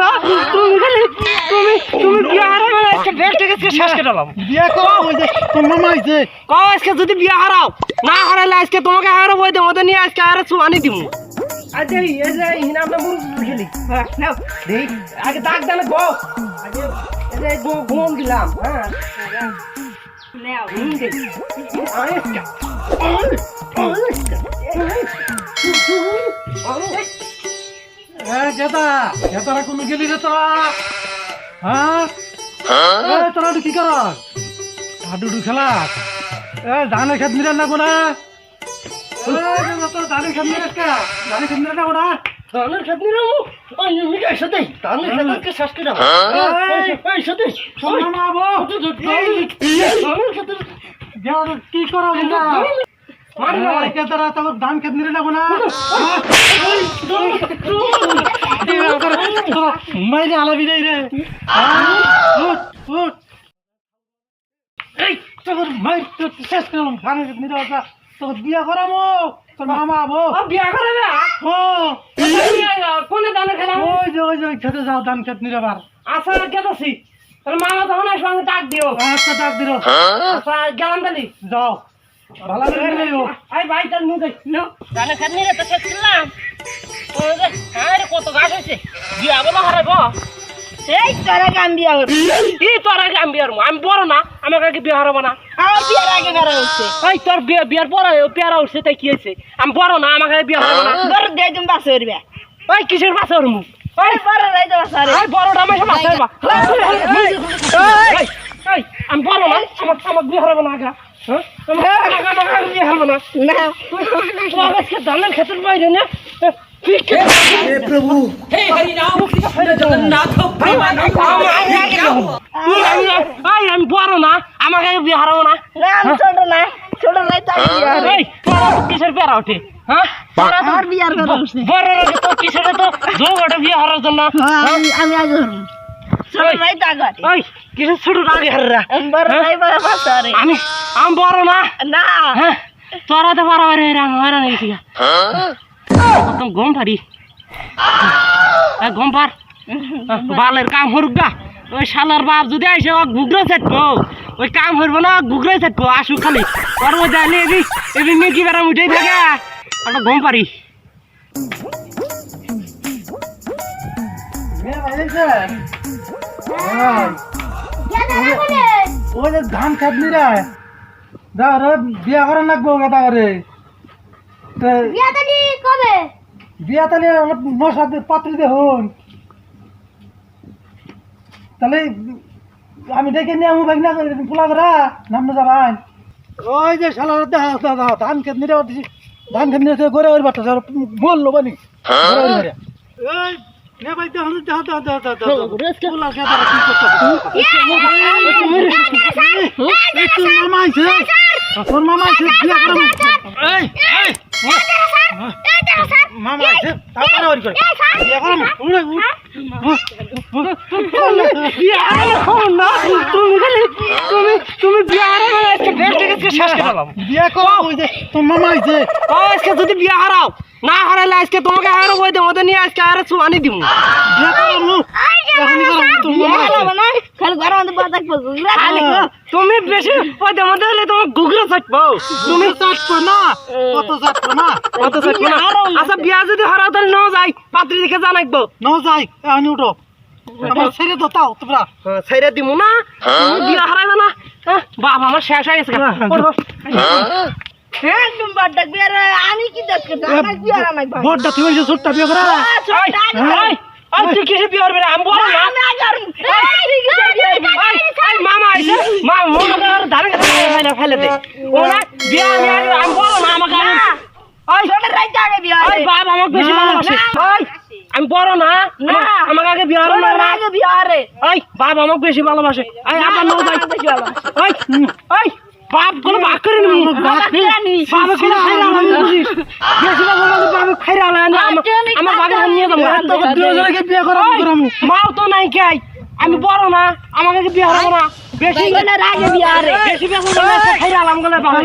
না তুমি খালি তুমি আজকে যদি বিয়ে হারাও না হারাইলে আজকে তোমাকে হারাবো ওই মধ্যে নিয়ে আজকে আর চুয়ানি দিব আচ্ছা হ্যাঁ হ্যাঁ এ গেদা গেদারা কোনো গেলি রে তোরা। হ্যাঁ? এ তোরা কি কর হাডুডু খেলা এ ধানের খেত নিরে না কোনা এ গেদা তোর ধানের খেত কা? ধানের খেত নিরে না কোনা ধানের খেত নিলাম? ওই মিকে সাথে? ধানের খেতকে শেষ করে এই সাথে? তোর মামা আবো ধানের খেতে কি কর না ধান খেত নিরে না মাইরে আলাবি রে রে। এই তোর মাই তো শেষ করলাম ধানের খেত নিরে আসা তোর বিয়া করামো তোর মামা আবো বিয়া করে না ও কোনে ধানের খেলাম? ওই যে ওই যে খেতে যাও ধান খেত নিরে বার আশা গেছি তাহলে মামা তখন সঙ্গে ডাক দিও। আচ্ছা ডাক দিল। আচ্ছা গেলাম তালি যাও। ভালো করে আই ভাই তার মুখে নো ধানের খেত নিয়ে তো শেষ করলাম ও যে হ্যাঁ রে কত গাছ হয়েছে বিয়া বলো হারাইব এই তোরা গান বিয়া করবি ই তোর আগে আমি বিয়ার আমি বড় না আমাকে আগে বিয়ে হারাবো না আমার বিয়ার আগে বেড়া হচ্ছে এই তোর বিয়ে বিয়ার পরে পেয়ারা উঠছে তাই কি হয়েছে আমি বড় না আমাকে আগে বিয়ে হারাবো না বড় দিয়ে তুমি বাসে করবে ওই কিসের পাশে ওর মুখ ওই বড় রাইতে বাসা বড়টা আমি বড় না আমার আমার বিয়ে হারাবো না আগে হ্যাঁ? হারাবো না। না। ধানের ক্ষেতের বাইরে না? তুই কে? এই, আমি বড় না আমাকে বিয়ে হারাবো না। না আমি ছোট না ছোট রাইতে আগে বিয়া হবে। এই বড় তো কিসের পেরা ওঠে? হ্যাঁ? বড় বড় কিসের তো যোগ ওঠে আমি বড় আমি বড় না? না। হ্যাঁ তোরা তো বাড়াবার আমি হয়রান হয়েছি একদম গম পারি গম পার বালের কাম হরুক গা। ওই শালার বাপ যদি আইসে, ও ঘুগরে থাকব ওই কাম হইব না ঘুগরে থাকব আসু খালি। ওর মধ্যে আনি এবি এবি মেকি বেড়া উঠেই থাকে। একটা গম পারি ধান খেত নিরে যা রে বিয়া করে লাগবো গেদা করে বিয়া তাহলে আমার মশা দিয়ে পাত্রি দে হন তাহলে আমি ডেকে নিয়ে আমি ভাগনা পোলা করা নাম না যাবাই ওই যে শালা দেখা দেখা ধান খেত নিরে দিছি ধান খেত নিরে করে ওই বাচ্চা যারা বলল বানি এই নে ভাই দেখা দেখা দেখা দেখা দেখা পোলা খেতা কি করতে তোর মামা আইছে তোর মামা আইছে বিয়া করে এই এই মামা তারপরে ওই করে বিয়া করে বিয়ে করে বিয়ে হারাও না হারাইলে আজকে তোমাকে হারাবো ওই মধ্যে নিয়ে আজকে আর চুয়ানি দিব থাকব তুমি বেশি ওই মধ্যে হলে তোমার গুগলে থাকব তুমি চাটবো না। কত চাটবো না? থাকব না? আচ্ছা বিয়া যদি হারাও তাহলে ন যাই। পাত্রী দেখে জানাইবো ন যাই এখনই উঠো আমার ছেড়ে তো তাও তোমরা। ছেড়ে দিব না। তুমি বিয়া হারাইবে না। হ্যাঁ, বাবা আমার শেষ হয়ে গেছে। ওঠো। হ্যাঁ বাদ আর আমি কি দেখতে আমার বিয়ার আমার ভাই। বড়টা তুমি যে ছোটটা বিয়া করা। এই, এই, এই, তুই কিসে বিয়ে করবি রে? আমি বলো না। আমি আগে আর এই কিসের বিয়ার ভাই? এই, এই, মামা আইছে। মা মোটা আর ধারে ফেলে ফেলে দে। ও না বিয়া আমি আমি বলো না আমাকে আগে ছোট রাইতে আগে বিয়া এই বাপ আমাকে বেশি ভালোবাসে। আমি বড় না। আমাকে আগে বিয়ে ছোট হলো না আগে বিয়া হবে। এই বাপ আমাকে বেশি ভালোবাসে। এই আবার নাও যাই। বেশি ভালোবাসে। বাপ কোনো ভাগ করে নি। বাপ করে নি। বাপ খাইরা বুঝিস বেশি ভালোবাসে বাপ খাইরা আলাম আমার আমার বাগের নিয়ে যাব তোকে দুজনকে বিয়া করা ওই, করামু মাও তো নাই খাই আমি বড় না। আমাকে বিয়ে হারাবো না? বেশি রাগে বিয়ে হবে বেশি বেশি খাইরা আলাম গলে বাবা